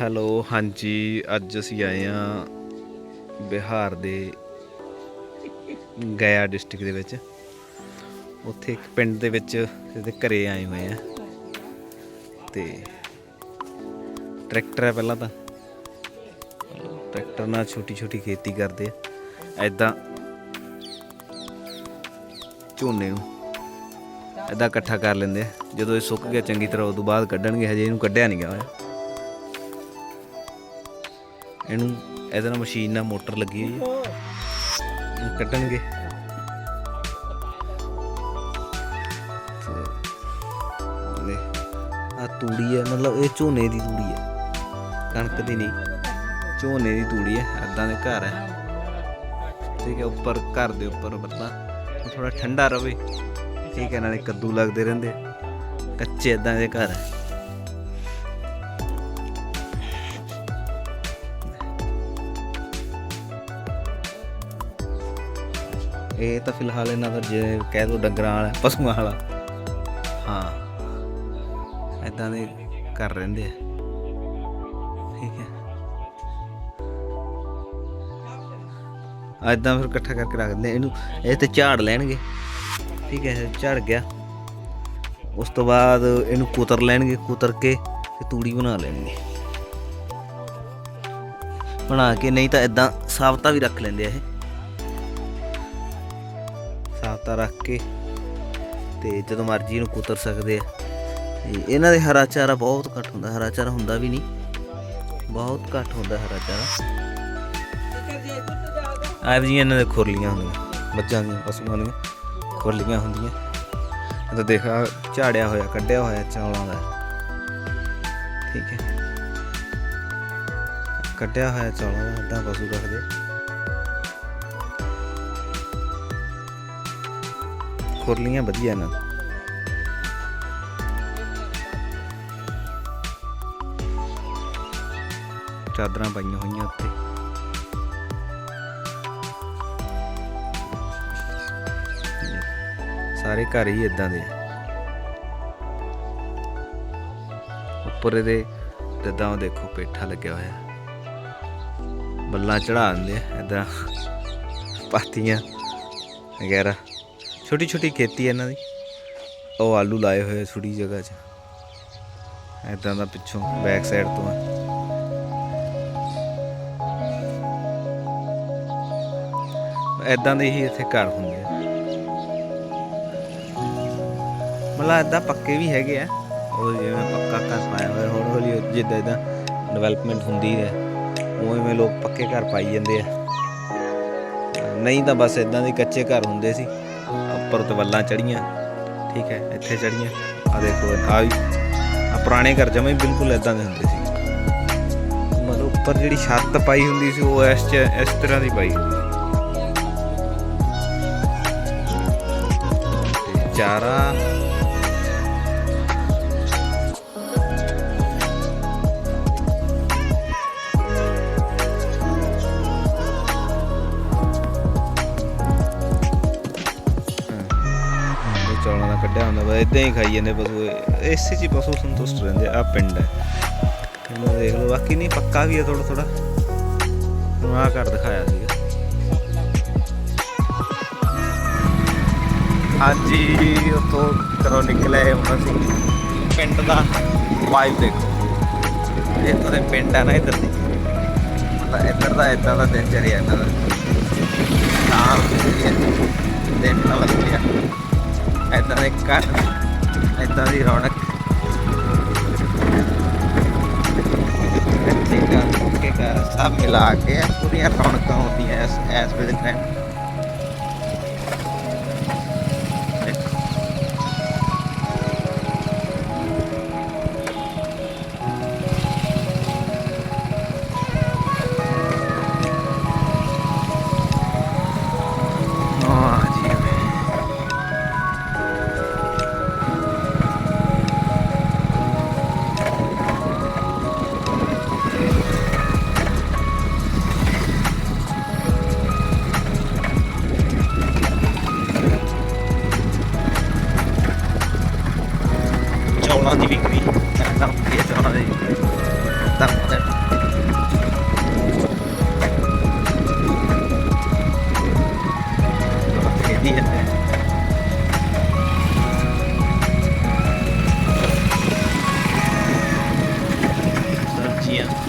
Hello, ਹਾਂਜੀ, ਅੱਜ ਅਸੀਂ ਆਏ ਆ ਬਿਹਾਰ ਦੇ ਗਿਆ ਡਿਸਟ੍ਰਿਕਟ ਦੇ ਵਿੱਚ। ਉੱਥੇ ਇੱਕ ਪਿੰਡ ਦੇ ਵਿੱਚ ਇਹਦੇ ਘਰੇ ਆਏ ਹੋਏ ਆ। ਤੇ ਟਰੈਕਟਰ ਹੈ ਪਹਿਲਾਂ ਤਾਂ। ਟਰੈਕਟਰ ਨਾਲ ਛੋਟੀ ਛੋਟੀ ਖੇਤੀ ਕਰਦੇ ਆ। ਐਦਾਂ ਝੋਨੇ ਨੂੰ ਐਦਾਂ ਇਕੱਠਾ ਕਰ ਲੈਂਦੇ ਆ। ਜਦੋਂ ਇਹ ਸੁੱਕ ਗਿਆ, ਚੰਗੀ ਤਰ੍ਹਾਂ ਉਦੋਂ ਬਾਅਦ ਕੱਢਣਗੇ, ਹਜੇ ਇਹਨੂੰ ਕੱਢਿਆ ਨਹੀਂ ਗਿਆ ਹੋਇਆ। ਇਹਨੂੰ ਇਹਦੇ ਨਾਲ ਮਸ਼ੀਨ ਨਾਲ ਮੋਟਰ ਲੱਗੀ ਹੋਈ ਹੈ। ਇਹਨੂੰ ਕੱਢਣਗੇ। ਆ ਤੂੜੀ ਹੈ, ਮਤਲਬ ਇਹ ਝੋਨੇ ਦੀ ਤੂੜੀ ਹੈ। ਕਣਕ ਦੀ ਨਹੀਂ, ਝੋਨੇ ਦੀ ਤੂੜੀ ਹੈ ਐਦਾਂ ਦੇ ਘਰ ਹੈ। ਠੀਕ ਹੈ, ਉੱਪਰ, ਘਰ ਦੇ ਉੱਪਰ ਬੰਦਾ ਥੋੜਾ ਠੰਡਾ ਰਵੇ। ਠੀਕ ਹੈ, ਨਾਲੇ ਕੱਦੂ ਲੱਗਦੇ ਰਹਿੰਦੇ। ਕੱਚੇ ਇਦਾਂ ਦੇ ਘਰ ਹੈ। ਇਹ ਤਾਂ ਫਿਲਹਾਲ ਇਹਨਾਂ ਦਾ ਜੇ ਕਹਿ ਲੋ ਡੰਗਰਾਂ ਵਾਲਾ, ਪਸ਼ੂਆਂ ਵਾਲਾ। ਹਾਂ। ਇਦਾਂ ਦੇ ਕਰ ਰਹਿੰਦੇ ਆ। ਠੀਕ ਹੈ। ਇਦਾਂ ਫਿਰ ਇਕੱਠਾ ਕਰਕੇ ਰੱਖ ਦਿੰਦੇ ਇਹਨੂੰ ਇਹ ਤੇ ਝਾੜ ਲੈਣਗੇ। ਠੀਕ ਹੈ ਝੜ ਗਿਆ। ਉਸ ਤੋਂ ਬਾਅਦ ਇਹਨੂੰ ਕੁਤਰ ਲੈਣਗੇ, ਕੁਤਰ ਕੇ ਤੇ ਤੂੜੀ ਬਣਾ ਲੈਣਗੇ। ਬਣਾ ਕੇ ਨਹੀਂ ਤਾਂ ਇਦਾਂ ਸਾਬਤਾ ਵੀ ਰੱਖ ਲੈਂਦੇ ਆ ਇਹ। ਸਾਬਤਾ ਰੱਖ ਕੇ ਤੇ ਜਦੋਂ ਮਰਜ਼ੀ ਇਹਨੂੰ ਕੁਤਰ ਸਕਦੇ ਆ। ਤੇ ਇਹਨਾਂ ਦੇ ਹਰਾ ਚਾਰਾ ਬਹੁਤ ਘੱਟ ਹੁੰਦਾ, ਹਰਾ ਚਾਰਾ ਹੁੰਦਾ ਵੀ ਨਹੀਂ। ਬਹੁਤ ਘੱਟ ਹੁੰਦਾ ਹਰਾ ਚਾਰਾ। ਆਪ ਜੀ ਇਹਨਾਂ ਦੇ ਖੁਰਲੀਆਂ ਹੁੰਦੀਆਂ ਮੱਝਾਂ ਦੀਆਂ, ਪਸ਼ੂਆਂ ਦੀਆਂ, ਖੁਰਲੀਆਂ ਹੁੰਦੀਆਂ। ਇਹ ਤਾਂ ਦੇਖਾ ਝਾੜਿਆ ਹੋਇਆ, ਕੱਢਿਆ ਹੋਇਆ ਚੌਲਾਂ ਦਾ। ਠੀਕ ਹੈ। ਕੱਢਿਆ ਹੋਇਆ ਚੌਲਾਂ ਦਾ, ਅੱਧਾ ਪਸ਼ੂ ਰੱਖਦੇ। ਖੁਰਲੀਆਂ ਵਧੀਆ ਇਹਨਾਂ ਦੀਆਂ। ਚਾਦਰਾਂ ਪਾਈਆਂ ਹੋਈਆਂ ਉੱਤੇ ਸਾਰੇ ਘਰ ਹੀ ਇਦਾਂ ਦੇ ਆ। ਉੱਪਰ ਇਹਦੇ ਜਿੱਦਾਂ ਉਹ ਦੇਖੋ ਪੇਠਾ ਲੱਗਿਆ ਹੋਇਆ ਬੱਲਾਂ ਚੜਾ ਦਿੰਦੇ ਆ ਇਦਾਂ ਪਾਤੀਆਂ ਵਗੈਰਾ ਛੋਟੀ ਛੋਟੀ ਖੇਤੀ ਹੈ ਇਹਨਾਂ ਦੀ। ਉਹ ਆਲੂ ਲਾਏ ਹੋਏ ਆ ਛੋਟੀ ਜਗ੍ਹਾ 'ਚ। ਇਦਾਂ ਦਾ ਪਿੱਛੋਂ ਬੈਕ ਸਾਈਡ ਤੋਂ ਆ। ਇਦਾਂ ਦੇ ਹੀ ਇੱਥੇ ਘਰ ਹੁੰਦੇ ਆ। ਮਤਲਬ ਇਦਾਂ ਪੱਕੇ ਵੀ ਹੈਗੇ ਆ। ਉਹ ਜਿਵੇਂ ਪੱਕਾ ਘਰ ਪਾਇਆ ਹੋਇਆ, ਹੌਲੀ ਹੌਲੀ ਜਿੱਦਾਂ ਇਦਾਂ ਡਿਵੈਲਪਮੈਂਟ ਹੁੰਦੀ ਹੈ ਉਵੇਂ ਲੋਕ ਪੱਕੇ ਘਰ ਪਾਈ ਜਾਂਦੇ ਆ। ਨਹੀਂ ਤਾਂ ਬਸ ਇਦਾਂ ਦੇ ਕੱਚੇ ਘਰ ਹੁੰਦੇ ਸੀ। ਉੱਪਰ ਤੇ ਵੱਲਾਂ ਚੜੀਆਂ ਠੀਕ ਹੈ, ਇੱਥੇ ਚੜੀਆਂ ਆ ਦੇਖੋ ਆ ਵੀ। ਆ ਪੁਰਾਣੇ ਘਰ ਜਮੇ ਬਿਲਕੁਲ ਇਦਾਂ ਦੇ ਹੁੰਦੇ ਸੀ। ਮਤਲਬ ਉੱਪਰ ਜਿਹੜੀ ਛੱਤ ਪਾਈ ਹੁੰਦੀ ਸੀ, ਉਹ ਇਸ ਚ, ਇਸ ਤਰ੍ਹਾਂ ਦੀ ਪਾਈ ਹੁੰਦੀ ਸੀ। ਚਾਰਾ ਕੱਢਿਆ ਹੁੰਦਾ ਬਸ ਇਦਾਂ ਹੀ ਖਾਈ ਜਾਂਦੇ ਪਸ਼ੂ। ਇਸੇ 'ਚ ਹੀ ਪਸ਼ੂ ਸੰਤੁਸ਼ਟ ਰਹਿੰਦੇ ਆ ਪਿੰਡ ਹੈ। ਇਹਨੂੰ ਦੇਖ ਲਓ, ਬਾਕੀ ਨਹੀਂ, ਪੱਕਾ ਵੀ ਹੈ ਥੋੜਾ ਥੋੜਾ ਹੁਣ ਆਹ ਘਰ ਦਿਖਾਇਆ ਸੀਗਾ। ਹਾਂਜੀ, ਉੱਥੋਂ ਘਰੋਂ ਨਿਕਲੇ ਹੁਣ ਅਸੀਂ। ਪਿੰਡ ਦਾ ਵਾਈਬ ਦੇਖੋ। ਇੱਥੋਂ ਦੇ ਪਿੰਡ ਆ ਨਾ ਇੱਧਰ ਦੀ। ਮਤਲਬ ਇੱਧਰ ਦਾ, ਇੱਦਾਂ ਦਾ ਦਿਨ ਚੜਿਆ ਇਹਨਾਂ ਦਾ। ਸ਼ਾਮ ਦਿਨ ਤਾਂ ਲੱਗਿਆ। ਇੱਦਾਂ ਦੇ ਘਰ ਇੱਦਾਂ ਦੀ ਰੌਣਕ। ਕੱਚੇ ਘਰ ਪੱਕੇ ਘਰ, ਸਭ ਮਿਲਾ ਕੇ ਪੂਰੀਆਂ ਰੌਣਕਾਂ ਹੁੰਦੀਆਂ ਇਸ ਇਸ ਵੇਲੇ time Di Vikvi, nah, 在。Yeah.